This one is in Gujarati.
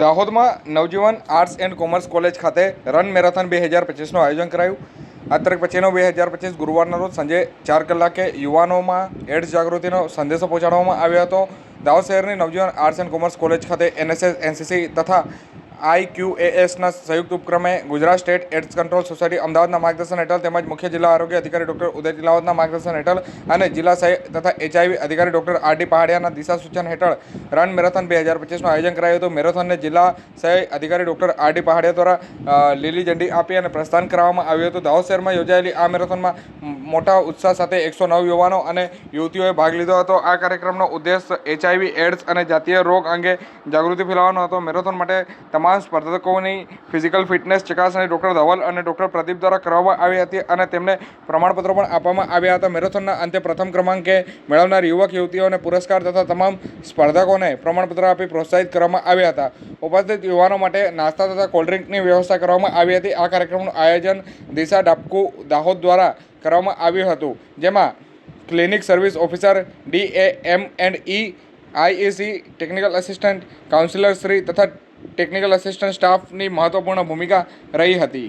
દાહોદમાં Navjivan arts and commerce college ખાતે રન મેરેથોન બે હજાર પચીસનું આયોજન કરાયું. આ પછીનો બે હજાર પચીસ ગુરુવારના રોજ સાંજે ચાર કલાકે યુવાનોમાં એડ્સ જાગૃતિનો સંદેશો પહોંચાડવામાં આવ્યો હતો. દાહોદ શહેરની Navjivan arts and commerce college ખાતે એનએસએસ, એનસીસી તથા આઈક્યુએએસના સંયુક્ત ઉપક્રમે Gujarat state AIDS control society અમદાવાદના માર્ગદર્શન હેઠળ તેમજ મુખ્ય જિલ્લા આરોગ્ય અધિકારી ડૉક્ટર ઉદય તિલાવતના માર્ગદર્શન હેઠળ અને જિલ્લા તથા એચઆઈવી અધિકારી ડૉક્ટર આર ડી પહાડિયાના દિશા સૂચન હેઠળ રન મેરેથોન બે હજાર પચીસનું આયોજન કરાયું હતું. મેરેથોનને જિલ્લા સહી અધિકારી ડૉક્ટર આર ડી પહાડિયા દ્વારા લીલી ઝંડી આપી અને પ્રસ્થાન કરાવવામાં આવ્યું હતું. દાહોદ શહેરમાં યોજાયેલી આ મેરેથોનમાં મોટા ઉત્સાહ સાથે એકસો નવ યુવાનો અને યુવતીઓએ ભાગ લીધો હતો. આ કાર્યક્રમનો ઉદ્દેશ એચઆઈવી, એડ્સ અને જાતીય રોગ અંગે જાગૃતિ ફેલાવવાનો હતો. મેરેથોન માટે તમામ સ્પર્ધકોની ફિઝિકલ ફિટનેસ ચકાસણી ડૉક્ટર ધવલ અને ડૉક્ટર પ્રદીપ દ્વારા કરવામાં આવી હતી અને તેમને પ્રમાણપત્રો પણ આપવામાં આવ્યા હતા. મેરેથોનના અંતે પ્રથમ ક્રમાંકે મેળવનાર યુવક, યુવતીઓને પુરસ્કાર તથા તમામ સ્પર્ધકોને પ્રમાણપત્ર આપી પ્રોત્સાહિત કરવામાં આવ્યા હતા. ઉપસ્થિત યુવાનો માટે નાસ્તા તથા કોલ્ડ્રિંકની વ્યવસ્થા કરવામાં આવી હતી. આ કાર્યક્રમનું આયોજન દિશા ડાપકુ દાહોદ દ્વારા કરવામાં આવ્યું હતું, જેમાં clinic service officer D A M and E IAC technical assistant counsellor Shri તથા ટેકનિકલ આસિસ્ટન્ટ સ્ટાફની મહત્વપૂર્ણ ભૂમિકા રહી હતી.